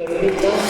Obrigado.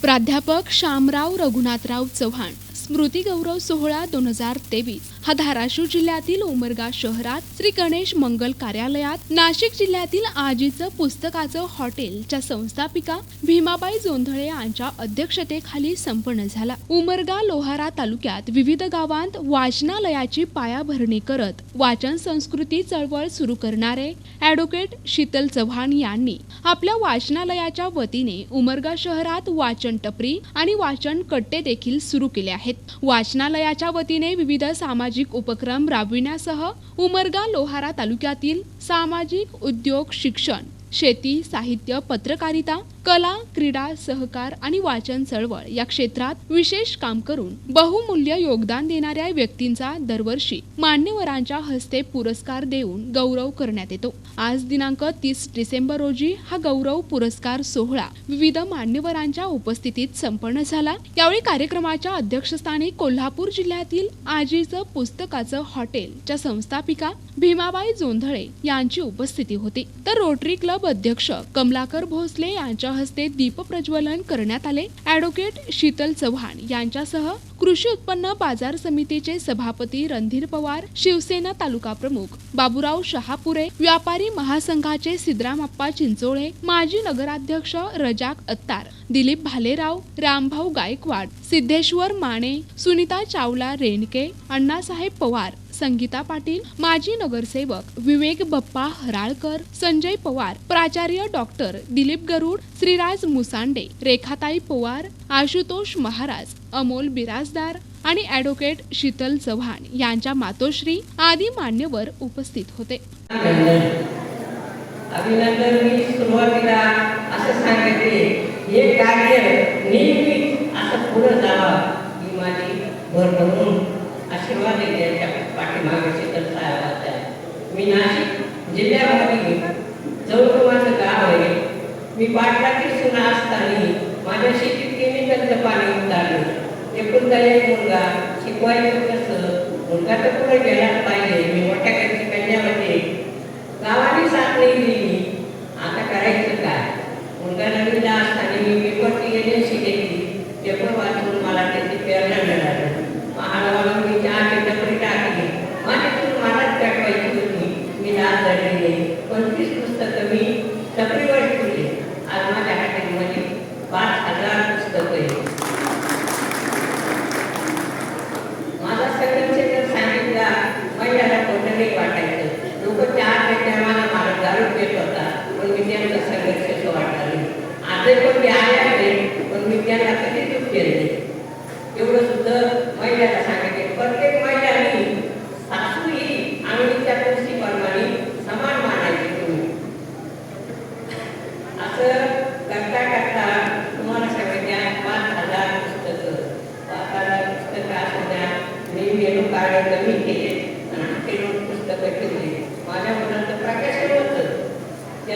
प्राध्यापक शामराव रघुनाथराव चव्हाण. स्मृती गौरव सोहळा दोन हजार तेवीस. हा धाराशिव जिल्ह्यातील उमरगा शहरात श्री गणेश मंगल कार्यालयात नाशिक जिल्ह्यातील आजीचं पुस्तकाचं हॉटेलच्या संस्थापिका भीमाबाई जोंधळे यांच्या अध्यक्षतेखाली संपन्न झाला. उमरगा लोहारा तालुक्यात विविध गावांत वाचनालयाची पायाभरणी करत वाचन संस्कृती चळवळ सुरू करणारे ॲडव्होकेट शीतल चव्हाण यांनी आपल्या वाचनालयाच्या वतीने उमरगा शहरात वाचन टपरी आणि वाचन कट्टे देखील सुरू केले आहेत. वाचनालयाच्या वतीने विविध सामाजिक उपक्रम राबविण्यासह उमरगा लोहारा तालुक्यातील सामाजिक उद्योग शिक्षण शेती साहित्य पत्रकारिता कला क्रीडा सहकार आणि वाचन चळवळ या क्षेत्रात विशेष काम करून बहुमूल्य योगदान देणाऱ्या व्यक्तींचा दरवर्षी मान्यवरांच्या हस्ते पुरस्कार देऊन गौरव करण्यात येतो. आज दिनांक तीस डिसेंबर रोजी हा गौरव पुरस्कार सोहळा विविध मान्यवरांच्या उपस्थितीत संपन्न झाला. यावेळी कार्यक्रमाच्या अध्यक्षस्थानी कोल्हापूर जिल्ह्यातील आजीचं पुस्तकाचं हॉटेलच्या संस्थापिका भीमाबाई जोंधळे यांची उपस्थिती होती. तर रोटरी क्लब अध्यक्ष कमलाकर भोसले यांच्या हस्ते दीपप्रज्वलन करण्यात आले. ॲडव्होकेट शीतल चव्हाण यांच्यासह कृषी उत्पन्न बाजार समितीचे सभापती रणधीर पवार शिवसेना तालुका प्रमुख बाबुराव शहापुरे व्यापारी महासंघाचे सिद्धरामप्पा चिंचोळे माजी नगराध्यक्ष रजाक अत्तार दिलीप भालेराव रामभाऊ गायकवाड सिद्धेश्वर माने सुनीता चावला रेणके अण्णासाहेब पवार संगीता पाटील माजी नगरसेवक विवेक बप्पा हराळकर संजय पवार प्राचार्य डॉक्टर दिलीप गरुड श्रीराज मुसांडे रेखाताई पवार आशुतोष महाराज अमोल बिराजदार आणि ॲडव्होकेट शीतल चव्हाण यांच्या मातोश्री आदी मान्यवर उपस्थित होते. अभिनंदन मी सुरुवातीला असं सांगितले हे कार्य नेहमी असं पुढे जावं ही माझी भर म्हणून आशीर्वाद आहे त्यांच्या पाठीमागे शीतल साहेबांचा मी नाशिक जिल्ह्यामध्ये जवळ माझं गाव आहे. मी पाटलाची सुना असताना माझ्या शेती केमिकलचं पाणी उतारलं एकुलता एक मुलगा शिकवायचं कसं मुलगा तर पुढे गेलाच आजही पण ते आले आहे पण मी त्यांना कधी चूक केले एवढं सुद्धा महिलाला सांगितले. प्रत्येक महिलांनी सासू ही अंगणीच्या तुळशी प्रमाणे समान मानायची तुम्ही. असं करता करता तुम्हाला सांगितल्या पाच हजार पुस्तकं. पाच हजार पुस्तकं असं द्या नेहमी मेनू कार्ड कमी केले आणि ते पुस्तकं ठेवली माझ्या मुलाचं प्रकाशन होतं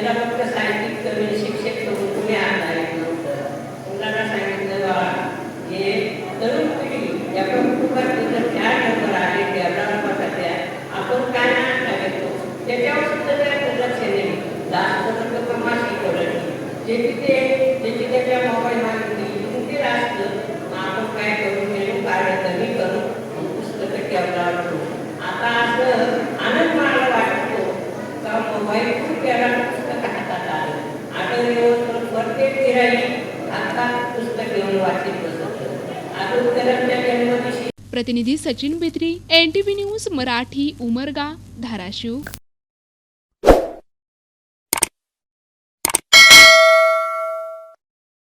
त्यांना फक्त साहित्यिक कमी शिक्षक करून कुणी आणता येत नव्हतं मुलाला सांगितलं बाबा हे तरुण पिढी या कुटुंबात तुझं ध्यान नंबर आले त्या द्या आपण काय आणता येतो त्याच्यावर सुद्धा त्या लक्ष नाही जास्त फक्त कमाशी शिकवलं जे तिथे प्रतिनिधी Sachin Betri N T news Marathi Umarga Dharashiv.